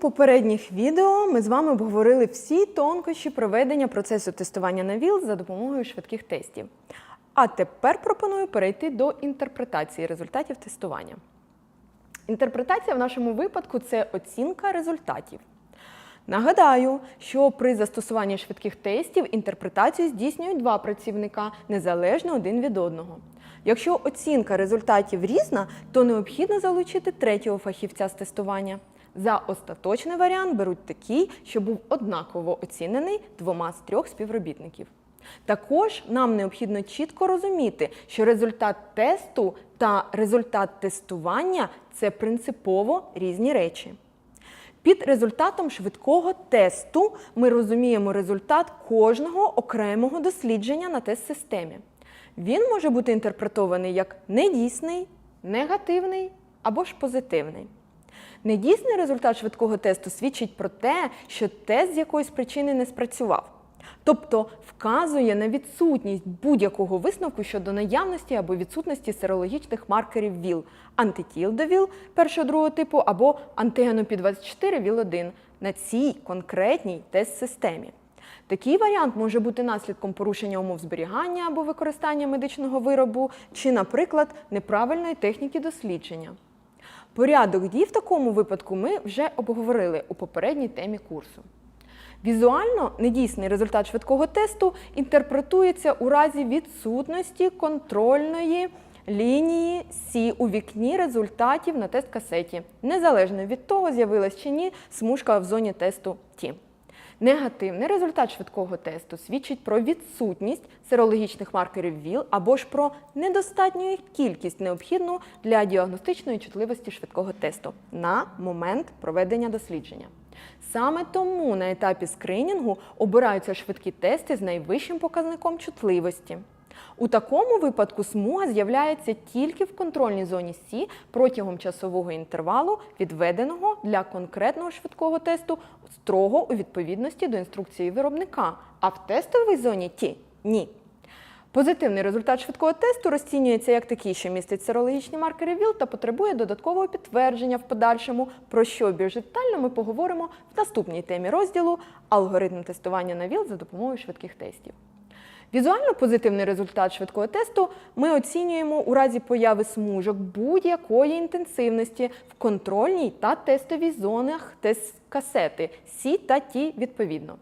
попередніх відео ми з вами обговорили всі тонкощі проведення процесу тестування на ВІЛ за допомогою швидких тестів. А тепер пропоную перейти до інтерпретації результатів тестування. Інтерпретація в нашому випадку це оцінка результатів. Нагадаю, що при застосуванні швидких тестів інтерпретацію здійснюють два працівника незалежно один від одного. Якщо оцінка результатів різна, то необхідно залучити третього фахівця з тестування. За остаточний варіант беруть такий, що був однаково оцінений двома з трьох співробітників. Також нам необхідно чітко розуміти, що результат тесту та результат тестування це принципово різні речі. Під результатом швидкого тесту ми розуміємо результат кожного окремого дослідження на тест-системі. Він може бути інтерпретований як недійсний, негативний або ж позитивний. Недійсний результат швидкого тесту свідчить про те, що тест з якоїсь причини не спрацював. Тобто вказує на відсутність будь-якого висновку щодо наявності або відсутності серологічних маркерів ВІЛ, антитіл до ВІЛ першого другого типу або антигену P24 ВІЛ-1 на цій конкретній тест-системі. Такий варіант може бути наслідком порушення умов зберігання або використання медичного виробу, чи, наприклад, неправильної техніки дослідження. Порядок дій в такому випадку ми вже обговорили у попередній темі курсу. Візуально недійсний результат швидкого тесту інтерпретується у разі відсутності контрольної лінії Сі у вікні результатів на тест-касеті, незалежно від того, з'явилась чи ні смужка в зоні тесту Ті. Негативний результат швидкого тесту свідчить про відсутність серологічних маркерів ВІЛ або ж про недостатню їх кількість необхідну для діагностичної чутливості швидкого тесту на момент проведення дослідження. Саме тому на етапі скринінгу обираються швидкі тести з найвищим показником чутливості. У такому випадку смуга з'являється тільки в контрольній зоні Сі протягом часового інтервалу, відведеного для конкретного швидкого тесту строго у відповідності до інструкції виробника, а в тестовій зоні Ті ні. Позитивний результат швидкого тесту розцінюється як такий, що містить серологічні маркери ВІЛ та потребує додаткового підтвердження в подальшому, про що більш детально ми поговоримо в наступній темі розділу алгоритм тестування на ВІЛ за допомогою швидких тестів. Візуально позитивний результат швидкого тесту ми оцінюємо у разі появи смужок будь-якої інтенсивності в контрольній та тестовій зонах тест-касети Сі та Ті відповідно.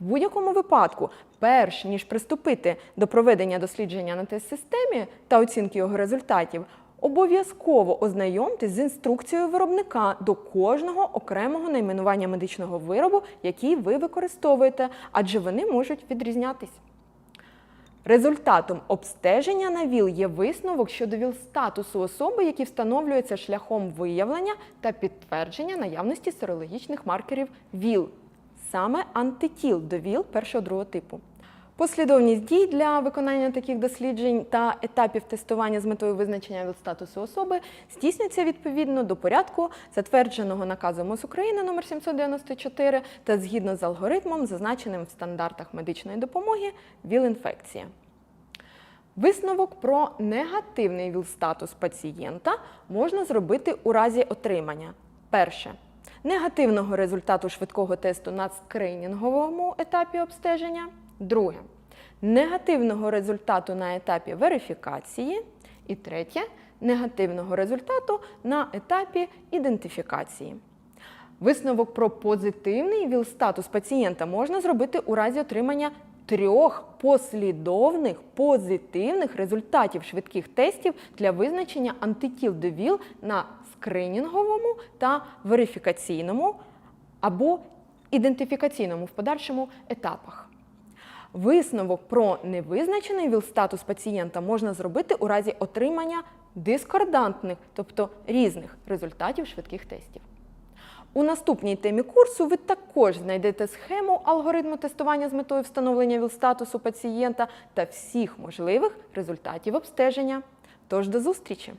В будь-якому випадку, перш ніж приступити до проведення дослідження на тест-системі та оцінки його результатів, обов'язково ознайомтесь з інструкцією виробника до кожного окремого найменування медичного виробу, який ви використовуєте, адже вони можуть відрізнятись. Результатом обстеження на ВІЛ є висновок щодо ВІЛ-статусу особи, який встановлюється шляхом виявлення та підтвердження наявності серологічних маркерів ВІЛ, саме антитіл до ВІЛ першого-другого типу. Послідовність дій для виконання таких досліджень та етапів тестування з метою визначення ВІЛ-статусу особи здійснюється відповідно до порядку, затвердженого наказом МОЗ України номер 794 та згідно з алгоритмом, зазначеним в стандартах медичної допомоги ВІЛ-інфекція. Висновок про негативний ВІЛ-статус пацієнта можна зробити у разі отримання. Перше. Негативного результату швидкого тесту на скринінговому етапі обстеження. Друге. Негативного результату на етапі верифікації. І третє негативного результату на етапі ідентифікації. Висновок про позитивний ВІЛ-статус пацієнта можна зробити у разі отримання трьох послідовних позитивних результатів швидких тестів для визначення антитіл до ВІЛ на скринінговому та верифікаційному або ідентифікаційному в подальшому етапах. Висновок про невизначений ВІЛ-статус пацієнта можна зробити у разі отримання дискордантних, тобто різних результатів швидких тестів. У наступній темі курсу ви також знайдете схему алгоритму тестування з метою встановлення ВІЛ-статусу пацієнта та всіх можливих результатів обстеження. Тож до зустрічі!